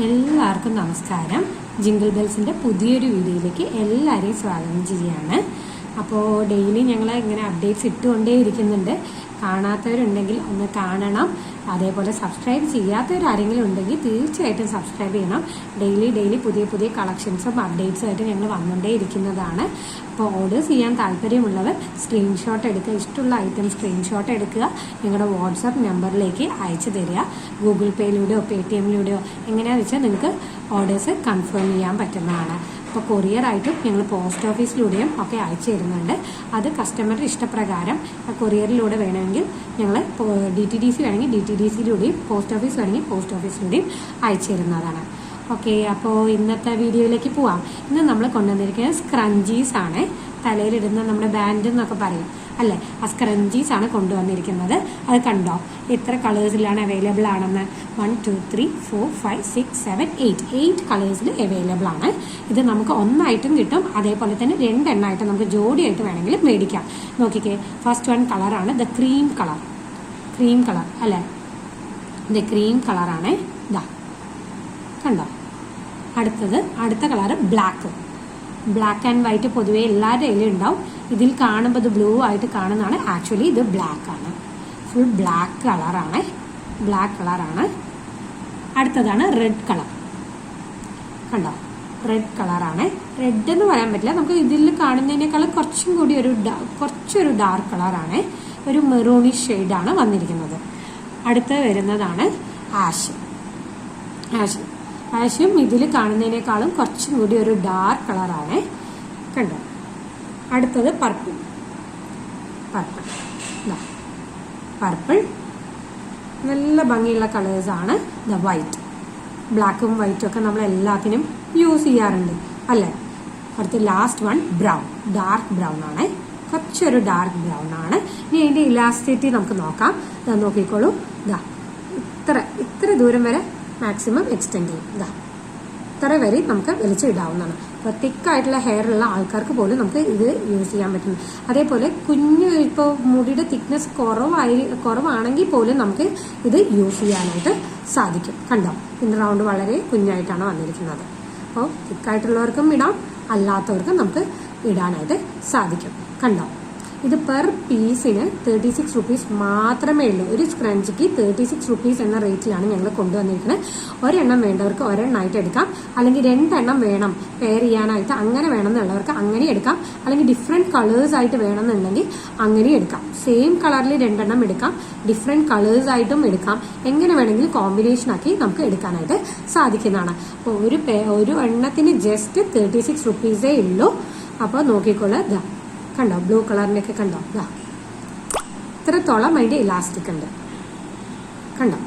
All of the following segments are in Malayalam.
എല്ലാവർക്കും നമസ്കാരം. ജിങ്കിൾ ബെൽസിന്റെ പുതിയൊരു വീഡിയോയിലേക്ക് എല്ലാവരെയും സ്വാഗതം ചെയ്യുകയാണ്. അപ്പോൾ ഡെയിലി ഞങ്ങൾ ഇങ്ങനെ അപ്ഡേറ്റ്സ് ഇട്ടുകൊണ്ടേ ഇരിക്കുന്നുണ്ട് കാണാത്തവരുണ്ടെങ്കിൽ ഒന്ന് കാണണം. അതേപോലെ സബ്സ്ക്രൈബ് ചെയ്യാത്തവരാരെങ്കിലും ഉണ്ടെങ്കിൽ തീർച്ചയായിട്ടും സബ്സ്ക്രൈബ് ചെയ്യണം. ഡെയിലി ഡെയിലി പുതിയ പുതിയ കളക്ഷൻസും അപ്ഡേറ്റ്സും ആയിട്ട് ഞങ്ങൾ വന്നുകൊണ്ടേ ഇരിക്കുന്നതാണ്. അപ്പോൾ ഓർഡേഴ്സ് ചെയ്യാൻ താല്പര്യമുള്ളവർ സ്ക്രീൻഷോട്ട് എടുക്കുക. ഇഷ്ടമുള്ള ഐറ്റം സ്ക്രീൻഷോട്ട് എടുക്കുക. നിങ്ങളുടെ വാട്സാപ്പ് നമ്പറിലേക്ക് അയച്ചു തരിക. ഗൂഗിൾ പേയിലൂടെയോ പേ ടി എമ്മിലൂടെയോ എങ്ങനെയാണെന്ന് വെച്ചാൽ നിങ്ങൾക്ക് ഓർഡേഴ്സ് കൺഫേം ചെയ്യാൻ പറ്റുന്നതാണ്. അപ്പോൾ കൊറിയറായിട്ടും ഞങ്ങൾ പോസ്റ്റ് ഓഫീസിലൂടെയും ഒക്കെ അയച്ചു തരുന്നുണ്ട്. അത് കസ്റ്റമറുടെ ഇഷ്ടപ്രകാരം കൊറിയറിലൂടെ വേണമെങ്കിൽ ഞങ്ങൾ ഡി ടി ഡി സി വേണമെങ്കിൽ ഡി ടി ഡി സിയിലൂടെയും പോസ്റ്റ് ഓഫീസ് വേണമെങ്കിൽ പോസ്റ്റ് ഓഫീസിലൂടെയും അയച്ചു തരുന്നതാണ്. ഓക്കെ അപ്പോൾ ഇന്നത്തെ വീഡിയോയിലേക്ക് പോവാം. ഇന്ന് നമ്മൾ കൊണ്ടുവന്നിരിക്കുന്നത് സ്ക്രഞ്ചീസ് ആണ്. തലയിലിടുന്ന നമ്മുടെ ബാൻഡ് എന്നൊക്കെ പറയും. അല്ലേ? ആ സ്ക്രഞ്ചീസ് ആണ് കൊണ്ടുവന്നിരിക്കുന്നത്. അത് കണ്ടോ? എത്ര കളേഴ്സിലാണ് അവൈലബിൾ ആണെന്ന്? One two three four five six seven eight eight കളേഴ്സിൽ available ആണ്. ഇത് നമുക്ക് ഒന്നായിട്ടും കിട്ടും. അതേപോലെ തന്നെ രണ്ടെണ്ണമായിട്ട് നമുക്ക് ജോഡിയായിട്ട് വേണമെങ്കിൽ മേടിക്കാം. നോക്കിക്കേ. ഫസ്റ്റ് വൺ കളറാണ് the cream colour cream colour അല്ലേ? ദ ക്രീം കളറാണ് ഇതാ കണ്ടോ? അടുത്തത് അടുത്ത colour black black and white പൊതുവെ എല്ലാവരുടെ കയ്യിലും ഉണ്ടാവും. ഇതിൽ കാണുമ്പോൾ ഇത് ബ്ലൂ ആയിട്ട് കാണുന്നതാണ്. ആക്ച്വലി ഇത് ബ്ലാക്ക് ആണ്. ഫുൾ ബ്ലാക്ക് കളറാണ് ബ്ലാക്ക് കളറാണ് അടുത്തതാണ് റെഡ് കളർ കണ്ടോ? റെഡ് കളറാണ് റെഡ് എന്ന് പറയാൻ പറ്റില്ല. നമുക്ക് ഇതിൽ കാണുന്നതിനേക്കാളും കുറച്ചും കൂടി ഒരു കുറച്ചൊരു ഡാർക്ക് കളറാണ് ഒരു മെറൂണി ഷെയ്ഡാണ് വന്നിരിക്കുന്നത്. അടുത്ത് വരുന്നതാണ് ആഷ് ആഷ് ആഷും ഇതിൽ കാണുന്നതിനേക്കാളും കുറച്ചും കൂടി ഒരു ഡാർക്ക് കളറാണ് കണ്ടോ? അടുത്തത് പർപ്പിൾ പർപ്പിൾ പർപ്പിൾ നല്ല ഭംഗിയുള്ള കളേഴ്സാണ് ദ വൈറ്റ് ബ്ലാക്കും വൈറ്റും ഒക്കെ നമ്മൾ എല്ലാത്തിനും യൂസ് ചെയ്യാറുണ്ട്. അല്ലേ? അടുത്ത last one brown dark brown ആണ്. കുറച്ചൊരു ഡാർക്ക് ബ്രൗൺ ആണ്. ഇനി അതിന്റെ ഇലാസ്റ്റിറ്റി നമുക്ക് നോക്കാം. നോക്കിക്കോളൂ. ഇതാ ഇത്ര ഇത്ര ദൂരം വരെ മാക്സിമം എക്സ്റ്റെൻഡ് ചെയ്യും. ഇതാ ഇത്ര വരെ നമുക്ക് വലിച്ചു ഇടാവുന്നതാണ് അപ്പോൾ തിക്കായിട്ടുള്ള ഹെയർ ഉള്ള ആൾക്കാർക്ക് പോലും നമുക്ക് ഇത് യൂസ് ചെയ്യാൻ പറ്റും. അതേപോലെ കുഞ്ഞ് ഇപ്പോൾ മുടിയുടെ തിക്നെസ് കുറവായി കുറവാണെങ്കിൽ പോലും നമുക്ക് ഇത് യൂസ് ചെയ്യാനായിട്ട് സാധിക്കും. കണ്ടോ? ഇന്ന് റൗണ്ട് വളരെ കുഞ്ഞായിട്ടാണ് വന്നിരിക്കുന്നത്. അപ്പോൾ തിക്കായിട്ടുള്ളവർക്കും ഇടാം അല്ലാത്തവർക്കും നമുക്ക് ഇടാനായിട്ട് സാധിക്കും. കണ്ടോ? ഇത് പെർ പീസിന് തേർട്ടി സിക്സ് റുപ്പീസ് മാത്രമേ ഉള്ളൂ. ഒരു സ്ക്രഞ്ചിക്ക് തേർട്ടി സിക്സ് റുപ്പീസ് എന്ന റേറ്റിലാണ് ഞങ്ങൾ കൊണ്ടുവന്നിരിക്കുന്നത് ഒരെണ്ണം വേണ്ടവർക്ക് ഒരെണ്ണമായിട്ട് എടുക്കാം. അല്ലെങ്കിൽ രണ്ടെണ്ണം വേണം പെയർ ചെയ്യാനായിട്ട് അങ്ങനെ വേണമെന്നുള്ളവർക്ക് അങ്ങനെ എടുക്കാം. അല്ലെങ്കിൽ ഡിഫറെന്റ് കളേഴ്സ് ആയിട്ട് വേണമെന്നുണ്ടെങ്കിൽ അങ്ങനെ എടുക്കാം. സെയിം കളറിൽ രണ്ടെണ്ണം എടുക്കാം. ഡിഫറെന്റ് കളേഴ്സ് ആയിട്ടും എടുക്കാം. എങ്ങനെ വേണമെങ്കിലും കോമ്പിനേഷൻ ആക്കി നമുക്ക് എടുക്കാനായിട്ട് സാധിക്കുന്നതാണ്. അപ്പോൾ ഒരു ഒരു എണ്ണത്തിന് ജസ്റ്റ് തേർട്ടി സിക്സ് റുപ്പീസേ ഉള്ളൂ. അപ്പോൾ നോക്കിക്കോളൂ. ഇതാ കണ്ടോ? ബ്ലൂ കളറിന്റെ ഒക്കെ കണ്ടോ? ഇതാ ഇത്രത്തോളം അതിന്റെ ഇലാസ്റ്റിക് ഉണ്ട്. കണ്ടോ?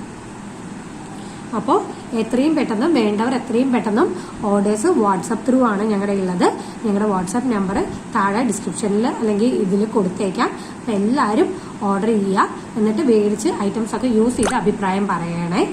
അപ്പോൾ എത്രയും പെട്ടെന്ന് വേണ്ടവർ എത്രയും പെട്ടെന്നും ഓർഡേഴ്സ് വാട്സപ്പ് ത്രൂ ആണ് ഞങ്ങളുടെ ഉള്ളത് ഞങ്ങളുടെ വാട്സപ്പ് നമ്പർ താഴെ ഡിസ്ക്രിപ്ഷനിൽ അല്ലെങ്കിൽ ഇതിൽ കൊടുത്തേക്കാം. അപ്പം എല്ലാവരും ഓർഡർ ചെയ്യുക എന്നിട്ട് മേടിച്ച് ഐറ്റംസൊക്കെ യൂസ് ചെയ്ത് അഭിപ്രായം പറയണേ.